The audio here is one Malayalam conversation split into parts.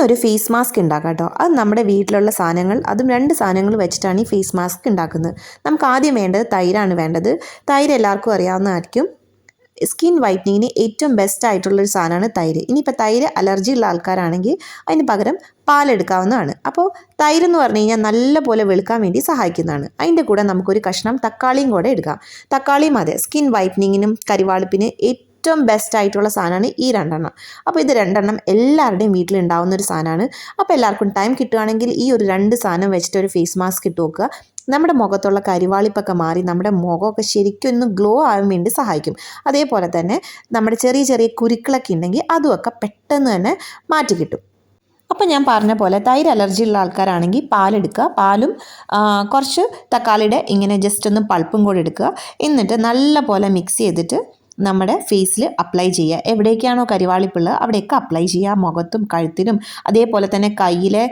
ഇന്നൊരു ഫേസ് മാസ്ക് ഉണ്ടാക്കാം കേട്ടോ. അത് നമ്മുടെ വീട്ടിലുള്ള സാധനങ്ങൾ അതും രണ്ട് സാധനങ്ങൾ വെച്ചിട്ടാണ് ഈ ഫേസ് മാസ്ക് ഉണ്ടാക്കുന്നത് നമുക്ക് ആദ്യം വേണ്ടത് തൈരാണ് വേണ്ടത്. തൈര് എല്ലാവർക്കും അറിയാവുന്നതായിരിക്കും. സ്കിൻ വൈറ്റനിങ്ങിന് ഏറ്റവും ബെസ്റ്റ് ആയിട്ടുള്ളൊരു സാധനമാണ് തൈര്. ഇനിയിപ്പോൾ തൈര് അലർജി ഉള്ള ആൾക്കാരാണെങ്കിൽ അതിന് പകരം പാലെടുക്കാവുന്നതാണ്. അപ്പോൾ തൈര് എന്ന് പറഞ്ഞു കഴിഞ്ഞാൽ നല്ലപോലെ വെളുക്കാൻ വേണ്ടി സഹായിക്കുന്നതാണ്. അതിന്റെ കൂടെ നമുക്കൊരു കഷ്ണം തക്കാളിയും കൂടെ എടുക്കാം തക്കാളിയും അതെ സ്കിൻ വൈറ്റനിങ്ങിനും കരിവാളിപ്പിന് ഏറ്റവും ബെസ്റ്റ് ആയിട്ടുള്ള സാധനമാണ് ഈ രണ്ടെണ്ണം. അപ്പോൾ ഇത് രണ്ടെണ്ണം എല്ലാവരുടെയും വീട്ടിലുണ്ടാവുന്ന ഒരു സാധനമാണ്. അപ്പോൾ എല്ലാവർക്കും ടൈം കിട്ടുകയാണെങ്കിൽ ഈ ഒരു രണ്ട് സാധനം വെച്ചിട്ട് ഒരു ഫേസ് മാസ്ക് ഇട്ട് നോക്കുക. നമ്മുടെ മുഖത്തുള്ള കരിവാളിപ്പൊക്കെ മാറി നമ്മുടെ മുഖമൊക്കെ ശരിക്കും ഒന്ന് ഗ്ലോ ആവാൻ വേണ്ടി സഹായിക്കും. അതേപോലെ തന്നെ നമ്മുടെ ചെറിയ ചെറിയ കുരുക്കളൊക്കെ ഉണ്ടെങ്കിൽ അതുമൊക്കെ പെട്ടെന്ന് തന്നെ മാറ്റി കിട്ടും. അപ്പോൾ ഞാൻ പറഞ്ഞ പോലെ തൈര് അലർജി ഉള്ള ആൾക്കാരാണെങ്കിൽ പാലെടുക്കുക പാലും കുറച്ച് തക്കാളിയുടെ ഇങ്ങനെ ജസ്റ്റ് ഒന്ന് പൾപ്പും കൂടെ എടുക്കുക. എന്നിട്ട് നല്ല പോലെ മിക്സ് ചെയ്തിട്ട് നമ്മുടെ ഫേസിൽ അപ്ലൈ ചെയ്യുക. എവിടേക്കാണോ കരിവാളിപ്പുള്ളത് അവിടെയൊക്കെ അപ്ലൈ ചെയ്യുക. മുഖത്തും കഴുത്തിനും അതേപോലെ തന്നെ കയ്യിലെ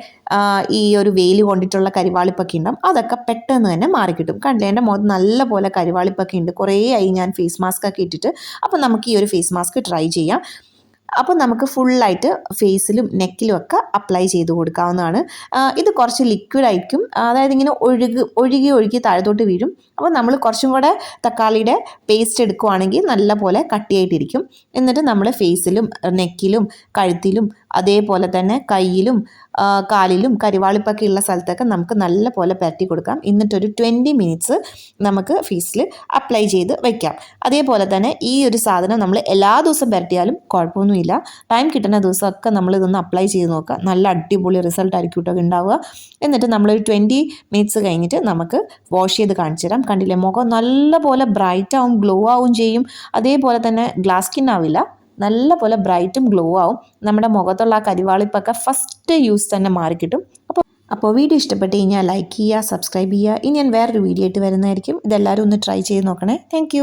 ഈ ഒരു വെയിൽ കൊണ്ടിട്ടുള്ള കരിവാളിപ്പൊക്കെ ഉണ്ടാവും. അതൊക്കെ പെട്ടെന്ന് തന്നെ മാറിക്കിട്ടും. കണ്ടില്ലേ? എന്റെ മുഖത്ത് നല്ല പോലെ കരിവാളിപ്പൊക്കെ ഉണ്ട്. കുറേ ആയി ഞാൻ ഫേസ് മാസ്ക് ഒക്കെ ഇട്ടിട്ട്. അപ്പോൾ നമുക്ക് ഈ ഒരു ഫേസ് മാസ്ക് ട്രൈ ചെയ്യാം. അപ്പോൾ നമുക്ക് ഫുള്ളായിട്ട് ഫേസിലും നെക്കിലും ഒക്കെ അപ്ലൈ ചെയ്ത് കൊടുക്കാവുന്നതാണ്. ഇത് കുറച്ച് ലിക്വിഡ് ആയിരിക്കും. അതായത് ഇങ്ങനെ ഒഴുകി ഒഴുകി ഒഴുകി താഴത്തോട്ട് വീഴും. അപ്പോൾ നമ്മൾ കുറച്ചും കൂടെ തക്കാളിയുടെ പേസ്റ്റ് എടുക്കുവാണെങ്കിൽ നല്ല പോലെ കട്ടിയായിട്ടിരിക്കും. എന്നിട്ട് നമ്മൾ ഫേസിലും നെക്കിലും കഴുത്തിലും അതേപോലെ തന്നെ കയ്യിലും കാലിലും കരിവാളിപ്പൊക്കെ ഉള്ള സ്ഥലത്തൊക്കെ നമുക്ക് നല്ല പോലെ പരട്ടി കൊടുക്കാം. എന്നിട്ടൊരു ട്വന്റി മിനിറ്റ്സ് നമുക്ക് ഫേസിൽ അപ്ലൈ ചെയ്ത് വയ്ക്കാം അതേപോലെ തന്നെ ഈ ഒരു സാധനം നമ്മൾ എല്ലാ ദിവസവും പരട്ടിയാലും കുഴപ്പമൊന്നുമില്ല ടൈം കിട്ടുന്ന ദിവസമൊക്കെ നമ്മൾ ഇതൊന്ന് അപ്ലൈ ചെയ്ത് നോക്കുക. നല്ല അടിപൊളി റിസൾട്ട് ആയിരിക്കും കേട്ടോ ഉണ്ടാവുക. എന്നിട്ട് നമ്മളൊരു ട്വന്റി മിനിറ്റ്സ് കഴിഞ്ഞിട്ട് നമുക്ക് വാഷ് ചെയ്ത് കാണിച്ചു തരാം. കണ്ടില്ലേ മുഖം നല്ല പോലെ ബ്രൈറ്റ് ആവും ഗ്ലോ ആവും ചെയ്യും. അതേപോലെ തന്നെ ഗ്ലാസ് സ്കിൻ ആവില്ല. നല്ല പോലെ ബ്രൈറ്റും ഗ്ലോ ആവും. നമ്മുടെ മുഖത്തുള്ള ആ കരിവാളിപ്പൊക്കെ ഫസ്റ്റ് യൂസ് തന്നെ മാറിക്കിട്ടും. അപ്പോൾ അപ്പോൾ വീഡിയോ ഇഷ്ടപ്പെട്ട് കഴിഞ്ഞാൽ ലൈക്ക് ചെയ്യുക സബ്സ്ക്രൈബ് ചെയ്യുക. ഇനി ഞാൻ വേറൊരു വീഡിയോ ആയിട്ട് വരുന്നതായിരിക്കും. ഇതെല്ലാവരും ഒന്ന് ട്രൈ ചെയ്ത് നോക്കണേ. താങ്ക്